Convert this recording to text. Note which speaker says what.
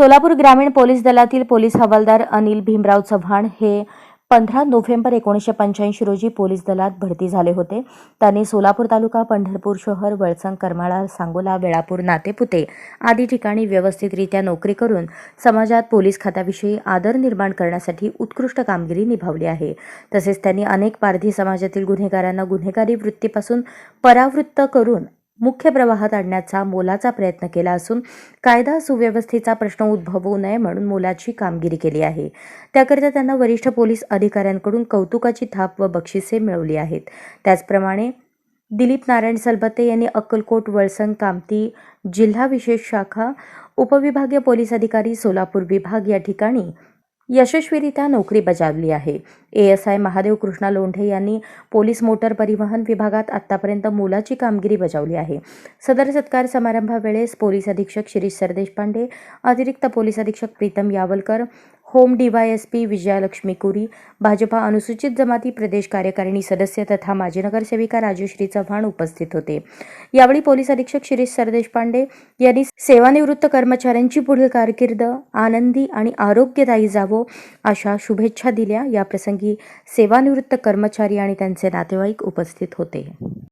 Speaker 1: सोलापूर ग्रामीण पोलीस दलातील पोलीस हवालदार अनिल भीमराव चव्हाण हे पंधरा नोव्हेंबर एकोणीसशे पंच्याऐंशी रोजी पोलीस दलात भरती झाले होते. त्यांनी सोलापूर तालुका पंढरपूर शहर वळसंग करमाळा सांगोला वेळापूर नातेपुते आदी ठिकाणी व्यवस्थितरित्या नोकरी करून समाजात पोलीस खात्याविषयी आदर निर्माण करण्यासाठी उत्कृष्ट कामगिरी निभावली आहे. तसेच त्यांनी अनेक पारधी समाजातील गुन्हेगारांना गुन्हेगारी वृत्तीपासून परावृत्त करून मुख्य प्रवाहात आणण्याचा मोलाचा प्रयत्न केला असून कायदा सुव्यवस्थेचा प्रश्न उद्भवू नये म्हणून मोलाची कामगिरी केली आहे. त्याकरिता त्यांना वरिष्ठ पोलीस अधिकाऱ्यांकडून कौतुकाची थाप व बक्षिसे मिळवली आहेत. त्याचप्रमाणे दिलीप नारायण सलबत्ते यांनी अक्कलकोट वळसंग कामती जिल्हा विशेष शाखा उपविभागीय पोलीस अधिकारी सोलापूर विभाग या ठिकाणी यशस्वीरित्या नोकरी बजावली आहे. A S I Mahadev Krishna Londhe यांनी पोलीस मोटर परिवहन विभागात आतापर्यंत मोलाची कामगिरी बजावली आहे. सदर सत्कार समारंभावेळेस पोलीस अधीक्षक शिरीष सरदेशपांडे अतिरिक्त पोलीस अधीक्षक प्रीतम यावलकर होम डीवायएसपी विजयालक्ष्मी कुरी भाजपा अनुसूचित जमाती प्रदेश कार्यकारिणी सदस्य तथा माजी नगरसेविका राजश्री चव्हाण उपस्थित होते. यावेळी पोलीस अधीक्षक शिरीष सरदेशपांडे यांनी सेवानिवृत्त कर्मचाऱ्यांची पुढील कारकीर्द आनंदी आणि आरोग्यदायी जावो अशा शुभेच्छा दिल्या. याप्रसंगी सेवानिवृत्त कर्मचारी आणि त्यांचे नातेवाईक उपस्थित होते.